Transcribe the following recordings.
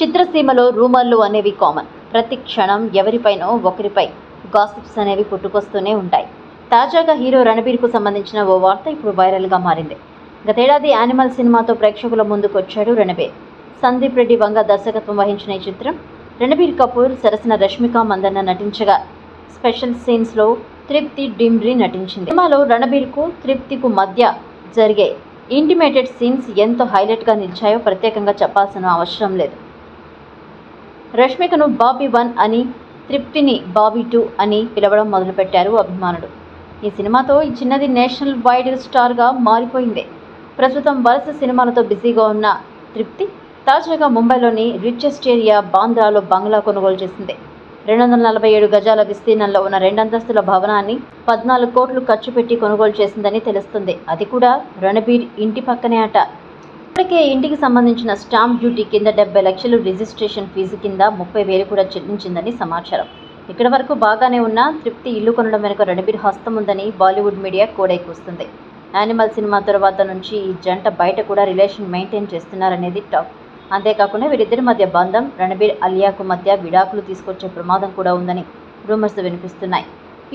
చిత్రసీమలో రూమర్లు అనేవి కామన్. ప్రతి క్షణం ఎవరిపైనో ఒకరిపై గాసిప్స్ అనేవి పుట్టుకొస్తూనే ఉంటాయి. తాజాగా హీరో రణబీర్కు సంబంధించిన ఓ వార్త ఇప్పుడు వైరల్గా మారింది. గతేడాది యానిమల్ సినిమాతో ప్రేక్షకుల ముందుకు వచ్చాడు రణబీర్. సందీప్ రెడ్డి వంగ దర్శకత్వం వహించిన ఈ చిత్రం రణబీర్ కపూర్ సరసన రష్మిక మందన్న నటించగా స్పెషల్ సీన్స్లో తృప్తి డిమ్రీ నటించింది. సినిమాలో రణబీర్కు తృప్తికు మధ్య జరిగే ఇంటిమేటెడ్ సీన్స్ ఎంతో హైలైట్గా నిలిచాయో ప్రత్యేకంగా చెప్పాల్సిన అవసరం లేదు. రష్మికను బాబీ వన్ అని తృప్తిని బాబీ టూ అని పిలవడం మొదలుపెట్టారు అభిమానులు. ఈ సినిమాతో ఈ చిన్నది నేషనల్ వైడ్ స్టార్గా మారిపోయింది. ప్రస్తుతం వరుస సినిమాలతో బిజీగా ఉన్న తృప్తి తాజాగా ముంబైలోని రిచెస్ట్ ఏరియా బాంద్రాలో బంగ్లా కొనుగోలు చేసింది. రెండు వందల నలభై ఏడు గజాల విస్తీర్ణంలో ఉన్న రెండంతస్తుల భవనాన్ని పద్నాలుగు కోట్లు ఖర్చు పెట్టి కొనుగోలు చేసిందని తెలుస్తుంది. అది కూడా రణబీర్ ఇంటి పక్కనే అట. ఇప్పటికే ఇంటికి సంబంధించిన స్టాంప్ డ్యూటీ కింద డెబ్బై లక్షలు రిజిస్ట్రేషన్ ఫీజు కింద ముప్పై వేలు కూడా చెల్లించిందని సమాచారం. ఇక్కడి వరకు బాగానే ఉన్న తృప్తి ఇల్లు కొనడం వెనుక రణబీర్ హస్తం ఉందని బాలీవుడ్ మీడియా కోడైకూస్తుంది యానిమల్ సినిమా తర్వాత నుంచి ఈ జంట బయట కూడా రిలేషన్ మెయింటైన్ చేస్తున్నారనేది టాక్. అంతేకాకుండా వీరిద్దరి మధ్య బంధం రణబీర్ అలియాకు మధ్య విడాకులు తీసుకొచ్చే ప్రమాదం కూడా ఉందని రూమర్స్ వినిపిస్తున్నాయి.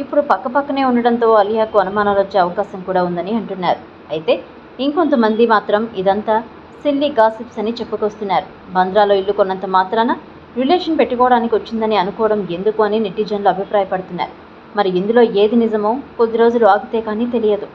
ఇప్పుడు పక్కపక్కనే ఉండడంతో అలియాకు అనుమానాలు వచ్చే అవకాశం కూడా ఉందని అంటున్నారు. అయితే ఇంకొంతమంది మాత్రం ఇదంతా సిల్లీ గాసిప్స్ అని చెప్పుకొస్తున్నారు. బంద్రాలో ఇల్లు కొన్నంత మాత్రాన రిలేషన్ పెట్టుకోవడానికి వచ్చిందని అనుకోవడం ఎందుకు అని నెటిజన్లు అభిప్రాయపడుతున్నారు. మరి ఇందులో ఏది నిజమో కొద్ది రోజులు ఆగితే కానీ తెలియదు.